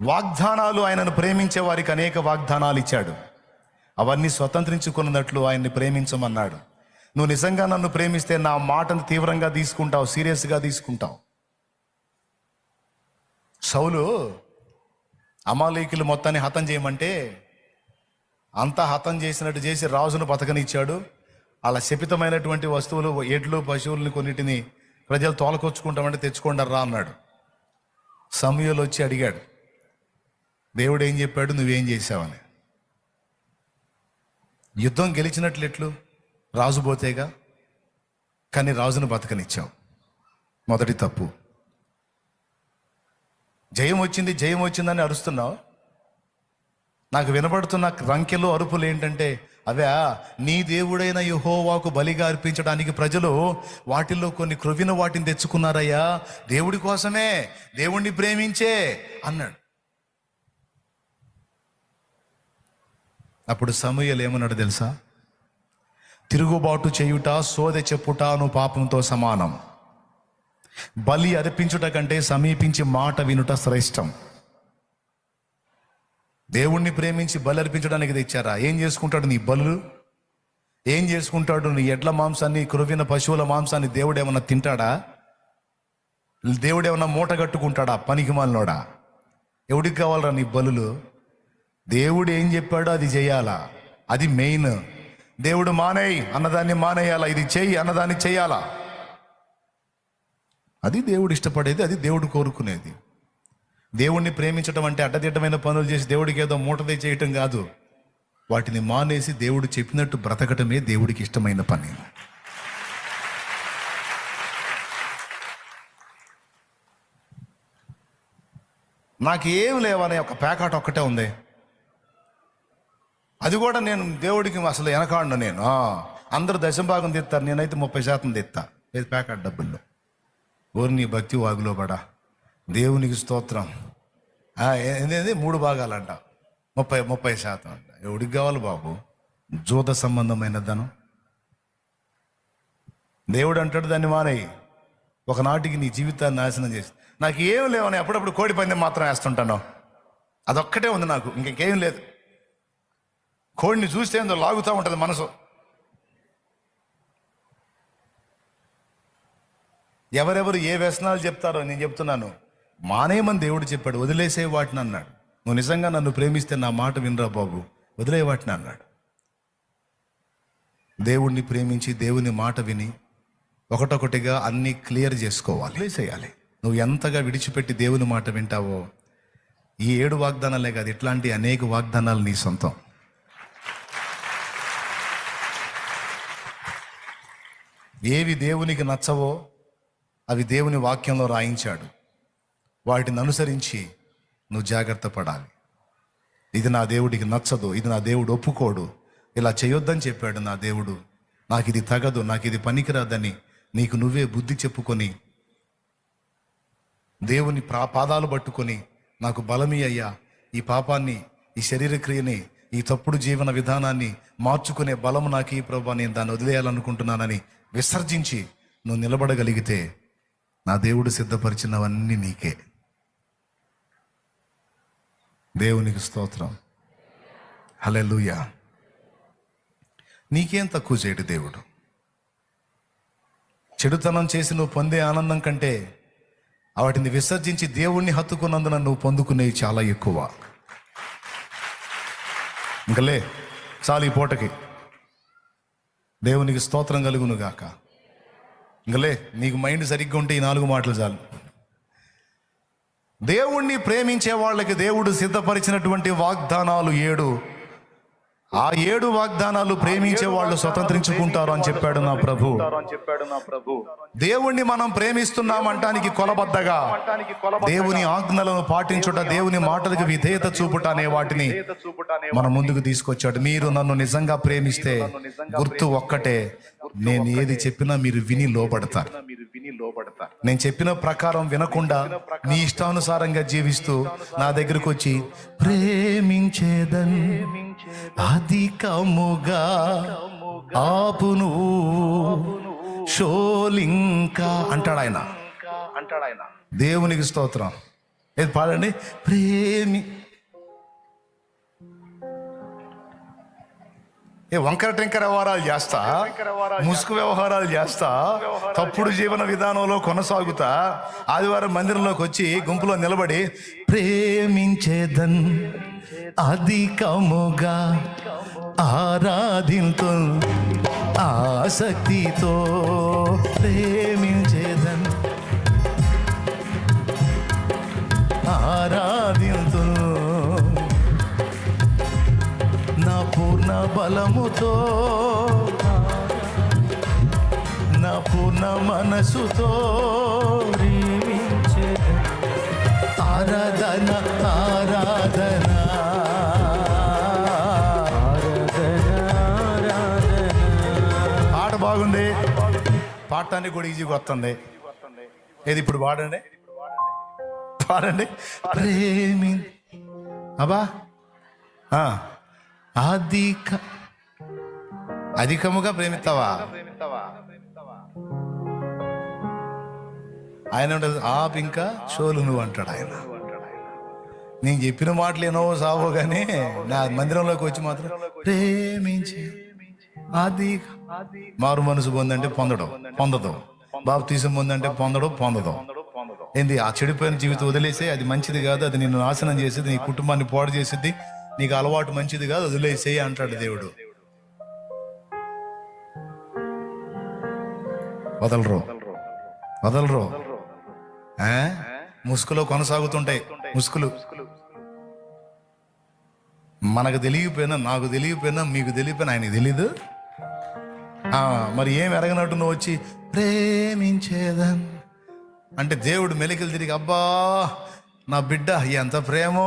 వాగ్దానాలు ఆయనను ప్రేమించే వారికి అనేక వాగ్దానాలు ఇచ్చాడు. అవన్నీ స్వతంత్రించుకున్నట్లు ఆయన్ని ప్రేమించమన్నాడు. నువ్వు నిజంగా నన్ను ప్రేమిస్తే నా మాటను తీవ్రంగా తీసుకుంటావు సీరియస్గా తీసుకుంటావు? సౌలు అమాలీకులు మొత్తాన్ని హతం చేయమంటే అంతా హతం చేసినట్టు చేసి రాజును బతకనిచ్చాడు. అలా శపితమైనటువంటి వస్తువులు ఎడ్లు పశువులను కొన్నిటిని ప్రజలు తోలకొచ్చుకుంటామంటే తెచ్చుకోండి రా అన్నాడు. సమయంలో వచ్చి అడిగాడు. దేవుడు ఏం చెప్పాడు? నువ్వేం చేశావని. యుద్ధం గెలిచినట్లు ఎట్లు? రాజు పోతేగా? కానీ రాజును బతకనిచ్చావు. మొదటి తప్పు. జయం వచ్చింది జయం వచ్చిందని అరుస్తున్నావు. నాకు వినబడుతున్న రంకెలు అరుపులు ఏంటంటే అవే నీ దేవుడైన యహోవాకు బలిగా అర్పించడానికి ప్రజలు వాటిల్లో కొన్ని క్రొవిన వాటిని తెచ్చుకున్నారయ్యా. దేవుడి కోసమే దేవుణ్ణి ప్రేమించే అన్నాడు. అప్పుడు సమూహలు ఏమన్నాడు తెలుసా? తిరుగుబాటు చేయుట సోదె చెప్పుట అను పాపంతో సమానం. బలి అర్పించుట కంటే సమీపించి మాట వినుట శ్రేష్టం. దేవుణ్ణి ప్రేమించి బలి అర్పించడానికి తెచ్చారా? ఏం చేసుకుంటాడు నీ బలు ఏం చేసుకుంటాడు నీ ఎడ్ల మాంసాన్ని కురువిన పశువుల మాంసాన్ని దేవుడు ఏమన్నా తింటాడా? దేవుడు ఏమన్నా మూట కట్టుకుంటాడా? పనికి మాలినోడా? ఎవడికి కావాలరా నీ బలులు? దేవుడు ఏం చెప్పాడో అది చేయాలా? అది మెయిన్. దేవుడు మానేయి అన్నదాన్ని మానేయాలా? ఇది చేయి అన్నదాన్ని చేయాలా? అది దేవుడు ఇష్టపడేది అది దేవుడు కోరుకునేది. దేవుణ్ణి ప్రేమించడం అంటే అడ్డదిడ్డమైన పనులు చేసి దేవుడికి ఏదో మూటదే చేయటం కాదు. వాటిని మానేసి దేవుడు చెప్పినట్టు బ్రతకటమే దేవుడికి ఇష్టమైన పని. నాకేం లేవనే ఒక ప్యాకాట్ ఒక్కటే ఉంది. అది కూడా నేను దేవుడికి అసలు వెనకాడను నేను. అందరు దశభాగం తీస్తారు. నేనైతే ముప్పై శాతం తెస్తా. ఇది ప్యాకెట్ డబ్బుల్లో. ఓరి నీ భక్తి వాగులో పడా. దేవునికి స్తోత్రం. ఆ, మూడు భాగాలంట. ముప్పై ముప్పై శాతం అంట. ఎవడికి కావాలి బాబు? జూత సంబంధమైన ధనం. దేవుడు అంటాడు దాన్ని మానేయి ఒకనాటికి నీ జీవితాన్ని నాశనం చేసి. నాకు ఏం లేవని అప్పుడప్పుడు కోడి పందెం మాత్రం వేస్తుంటాను. అదొక్కటే ఉంది నాకు. ఇంకేం లేదు. కోడిని చూస్తే ఏందో లాగుతూ ఉంటుంది మనసు. ఎవరెవరు ఏ వ్యసనాలు చెప్తారో నేను చెప్తున్నాను. మానేయమని దేవుడు చెప్పాడు వదిలేసే వాటిని అన్నాడు. నువ్వు నిజంగా నన్ను ప్రేమిస్తే నా మాట వినరా బాబు? వదిలే వాటిని అన్నాడు. దేవుణ్ణి ప్రేమించి దేవుని మాట విని ఒకటొకటిగా అన్నీ క్లియర్ చేసుకోవాలి. వదిలేసేయాలి. నువ్వు ఎంతగా విడిచిపెట్టి దేవుని మాట వింటావో ఈ ఏడు వాగ్దానాలే కాదు ఇట్లాంటి అనేక వాగ్దానాలు నీ సొంతం. ఏవి దేవునికి నచ్చవో అవి దేవుని వాక్యంలో రాయించాడు. వాటిని అనుసరించి నువ్వు జాగ్రత్త పడాలి. ఇది నా దేవుడికి నచ్చదు ఇది నా దేవుడు ఒప్పుకోడు ఇలా చేయొద్దని చెప్పాడు నా దేవుడు. నాకు ఇది తగదు నాకు ఇది పనికిరాదని నీకు నువ్వే బుద్ధి చెప్పుకొని దేవుని ప్రా పాదాలు పట్టుకొని నాకు బలమి అయ్యా ఈ పాపాన్ని ఈ శరీరక్రియని ఈ తప్పుడు జీవన విధానాన్ని మార్చుకునే బలము నాకు ఈ ప్రభా నేను దాన్ని వదిలేయాలనుకుంటున్నానని విసర్జించి నువ్వు నిలబడగలిగితే నా దేవుడు సిద్ధపరిచినవన్నీ నీకే. దేవునికి స్తోత్రం. హలెలుయా నీకేం తక్కువ చేయడు దేవుడు. చెడుతనం చేసి నువ్వు పొందే ఆనందం కంటే వాటిని విసర్జించి దేవుణ్ణి హత్తుకున్నందున నువ్వు పొందుకునేవి చాలా ఎక్కువ. ఇంకలే చాలు ఈ పూటకి. దేవునికి స్తోత్రం కలుగును గాక ఇంకలే నీకు మైండ్ సరిగ్గా ఉంటే ఈ నాలుగు మాటలు చాలు. దేవుణ్ణి ప్రేమించే వాళ్ళకి దేవుడు సిద్ధపరిచినటువంటి వాగ్దానాలు ఏడు. ఆ ఏడు వాగ్దానాలు ప్రేమించే వాళ్ళు స్వతంత్రించుకుంటారు అని చెప్పాడు నా ప్రభు. చెప్పాడు నా ప్రభు. దేవుణ్ణి మనం ప్రేమిస్తున్నామంటానికి కొలబద్దగా. దేవుని ఆజ్ఞలను పాటించుట దేవుని మాటలకు విధేయత చూపుట అనే వాటిని మన ముందుకు తీసుకొచ్చాడు. మీరు నన్ను నిజంగా ప్రేమిస్తే గుర్తు ఒక్కటే. నేను ఏది చెప్పినా మీరు విని లోబడతారు. మీరు విని లోబడతారు. నేను చెప్పిన ప్రకారం వినకుండా మీ ఇష్టానుసారంగా జీవిస్తూ నా దగ్గరకు వచ్చి ప్రేమించేదన్. అధికముగా ఆపును షోలింకా అంటాడు ఆయన. అంటాడు ఆయన. దేవునికి స్తోత్రం. ఏది పాడండి? ప్రేమి. ఏ వంకర టెంకర వ్యవహారాలు చేస్తా? ముసుగు వ్యవహారాలు చేస్తా? తప్పుడు జీవన విధానంలో కొనసాగుతా? ఆదివారం మందిరంలోకి వచ్చి గుంపులో నిలబడి ప్రేమించేదన్. అధికముగా ఆరాధింతు ఆసక్తితో ప్రేమించేదన్. ఆరాధింతు నా పూర్ణ బలముతో నా పూర్ణ మనసుతో పాడటానికి కూడా ఈజీగా వస్తుంది. ఏది ఇప్పుడు పాడండి పాడండి ప్రేమి అబ్బా. అధిక అధికముగా ప్రేమిస్తావా? ఆయన ఉంటుంది ఆప్ ఇంకా షోలు నువ్వు అంటాడు ఆయన. నేను చెప్పిన మాటలు ఏనో సావో కానీ నా మందిరంలోకి వచ్చి మాత్రం ప్రేమించి అది మారు మనసు పొందంటే పొందడం పొందదు. బాబు పొందంటే పొందడం పొందదు. ఏంది ఆ చెడిపోయిన జీవితం వదిలేసే అది మంచిది కాదు అది నిన్ను నాశనం చేసేది నీ కుటుంబాన్ని పాడు చేసేది నీకు అలవాటు మంచిది కాదు వదిలేసేయి అంటాడు దేవుడు. వదలరు. వదలరు. ఆ? ముసుగులో కొనసాగుతుంటాయి ముసుగులు. మనకు తెలియపోయినా నాకు తెలియపోయినా మీకు తెలియపోయినా ఆయనకి తెలీదు? మరి ఏం ఎరగనట్టు నువ్వు వచ్చి ప్రేమించేదన్. అంటే దేవుడు మెలికలు తిరిగి అబ్బా నా బిడ్డ ఎంత ప్రేమో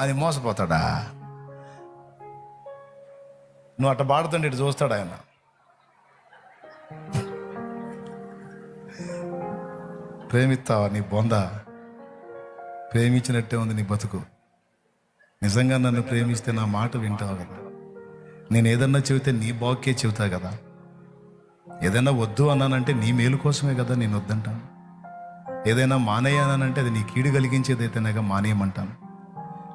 అని మోసపోతాడా? నువ్వు అట్ట పాడుతుంటే ఇటు చూస్తాడు ఆయన? ప్రేమిస్తావా నీ బొంద? ప్రేమించినట్టే ఉంది నీ బతుకు. నిజంగా నన్ను ప్రేమిస్తే నా మాట వింటావు కదా. నేను ఏదన్నా చెబితే నీ బాక్కే చెబుతా కదా. ఏదైనా వద్దు అన్నానంటే నీ మేలు కోసమే కదా నేను వద్దంటాను. ఏదైనా మానేయానంటే అది నీ కీడు కలిగించేదైతేనేగా మానేయమంటాను.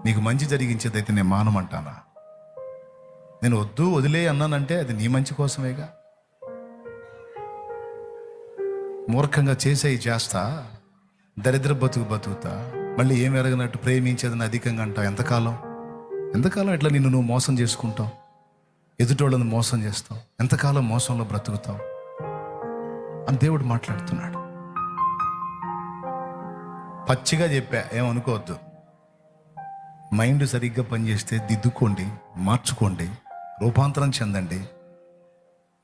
నీకు మంచి జరిగించేదైతే నేను మానమంటానా? నేను వద్దు వదిలే అన్నానంటే అది నీ మంచి కోసమేగా? మూర్ఖంగా చేసేవి చేస్తా దరిద్ర బతుకు బతుకుతా మళ్ళీ ఏం ఎరగనట్టు ప్రేమించేదని అధికంగా అంటావు ఎంతకాలం? ఎంతకాలం ఇట్లా నిన్ను నువ్వు మోసం చేసుకుంటావు? ఎదుటోళ్ళని మోసం చేస్తావు? ఎంతకాలం మోసంలో బ్రతుకుతావు? అని దేవుడు మాట్లాడుతున్నాడు. పచ్చిగా చెప్పా ఏమనుకోవద్దు. మైండ్ సరిగ్గా పనిచేస్తే దిద్దుకోండి మార్చుకోండి రూపాంతరం చెందండి.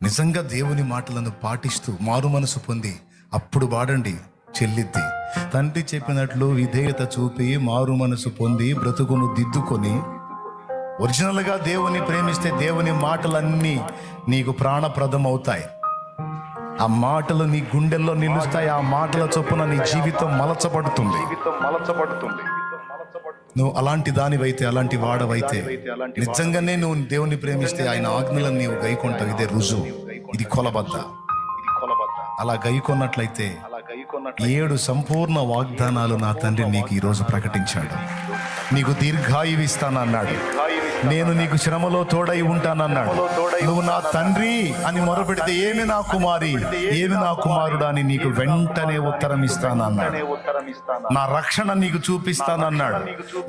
నిజంగా దేవుని మాటలను పాటిస్తూ మారు మనసు పొంది అప్పుడు వాడండి చెల్లిద్ది. తండ్రి చెప్పినట్లు విధేయత చూపి మారు మనసు పొంది బ్రతుకును దిద్దుకొని ఒరిజినల్గా దేవుని ప్రేమిస్తే దేవుని మాటలన్నీ నీకు ప్రాణప్రదం అవుతాయి ఆ మాటలు నీ గుండెల్లో నిలుస్తాయి ఆ మాటల చొప్పున నీ జీవితం మలచబడుతుంది. మలచబడుతుంది నువ్వు అలాంటి దానివైతే అలాంటి వాడవైతే నిజంగానే నువ్వు దేవుని ప్రేమిస్తే ఆయన ఆజ్ఞలను నీవు గైకొంటావు. ఇదే రుజువు. ఇది కొలబద్ద. అలా గైకొన్నట్లయితే అలా ఏడు సంపూర్ణ వాగ్దానాలు నా తండ్రి నీకు ఈరోజు ప్రకటించాడు. నీకు దీర్ఘాయువిస్తానన్నాడు నేను నీకు శ్రమలో తోడై ఉంటానన్నాడు. నువ్వు నా తండ్రి అని మొరపెడితే ఏమి నా కుమారి? ఏమి నా కుమారుడా అని నీకు వెంటనే ఉత్తరం ఇస్తానన్నాడు. నా రక్షణ నీకు చూపిస్తానన్నాడు.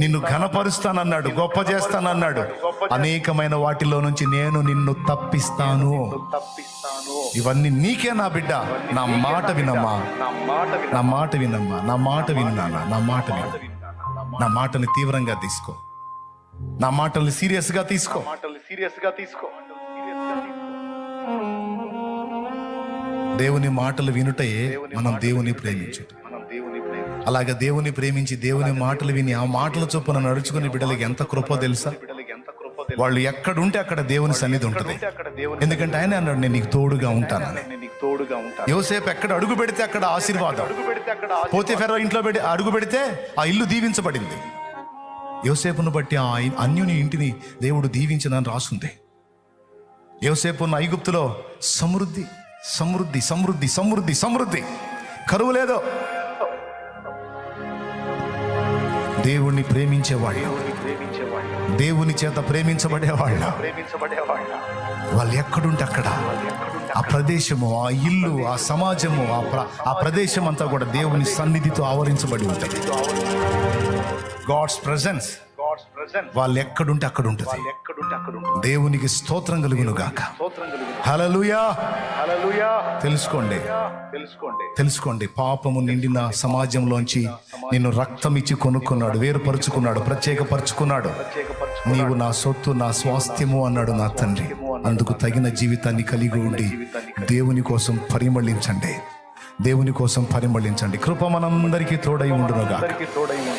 నిన్ను ఘనపరుస్తానన్నాడు. గొప్ప చేస్తానన్నాడు. అనేకమైన వాటిలో నుంచి నేను నిన్ను తప్పిస్తాను. ఇవన్నీ నీకే నా బిడ్డ. నా మాట వినమ్మా. నా మాట వినమ్మా. నా మాట విన్నానా నా మాట విన్నా నా మాటని తీవ్రంగా తీసుకో. నా మాటల్ని సీరియస్గా తీసుకో. మాటలు సీరియస్గా తీసుకో. దేవుని మాటలు వినుటే మనం దేవుని ప్రేమించుట అలాగే దేవుని ప్రేమించి దేవుని మాటలు విని ఆ మాటల చొప్పున నడుచుకుని బిడ్డలకి ఎంత కృప తెలుసా? వాళ్ళు ఎక్కడుంటే అక్కడ దేవుని సన్నిధి ఉంటుంది. ఎందుకంటే ఆయన అన్నాడు నేను నీకు తోడుగా ఉంటాను యోసేపు ఎక్కడ అడుగు పెడితే అక్కడ ఆశీర్వాదం. పోతే ఫెరో ఇంట్లో పెట్టి అడుగు పెడితే ఆ ఇల్లు దీవించబడింది. యోసేపును బట్టి ఆ అన్యుని ఇంటిని దేవుడు దీవించనని రాసుంది. యోసేపు ఉన్న ఐగుప్తులో సమృద్ధి సమృద్ధి సమృద్ధి సమృద్ధి సమృద్ధి. కరువు లేదో. దేవుణ్ణి ప్రేమించేవాళ్ళు. దేవుని దేవుని చేత ప్రేమించబడేవాళ్ళ. ప్రేమించబడేవాళ్ళ వాళ్ళు ఎక్కడుంటే అక్కడ. ఆ ప్రదేశము ఆ ఇల్లు ఆ సమాజము ఆ ప్ర- ఆ ప్రదేశం అంతా కూడా దేవుని సన్నిధితో ఆవరించబడి ఉంటుంది. గాడ్స్ ప్రజెన్స్ గాడ్స్ ప్రెసెన్స్ వాళ్ళు ఎక్కడుంటే అక్కడ ఉంటుంది వాళ్ళు ఎక్కడుంటే అక్కడ ఉంటుంది దేవునికి స్తోత్రం కలుగును. గాక హలలుయా తెలుసుకోండి. తెలుసుకోండి. తెలుసుకోండి. పాపము నిండిన సమాజంలోంచి నిన్ను రక్తం ఇచ్చి కొనుక్కున్నాడు వేరుపరుచుకున్నాడు ప్రత్యేకపరుచుకున్నాడు. ప్రత్యేకపరచు నీవు నా సొత్తు నా స్వాస్థ్యము అన్నాడు నా తండ్రి. అందుకు తగిన జీవితాన్ని కలిగి ఉండి దేవుని కోసం పరిమళించండి. దేవుని కోసం పరిమళించండి. కృప మనందరికీ తోడై ఉండునుగా తోడై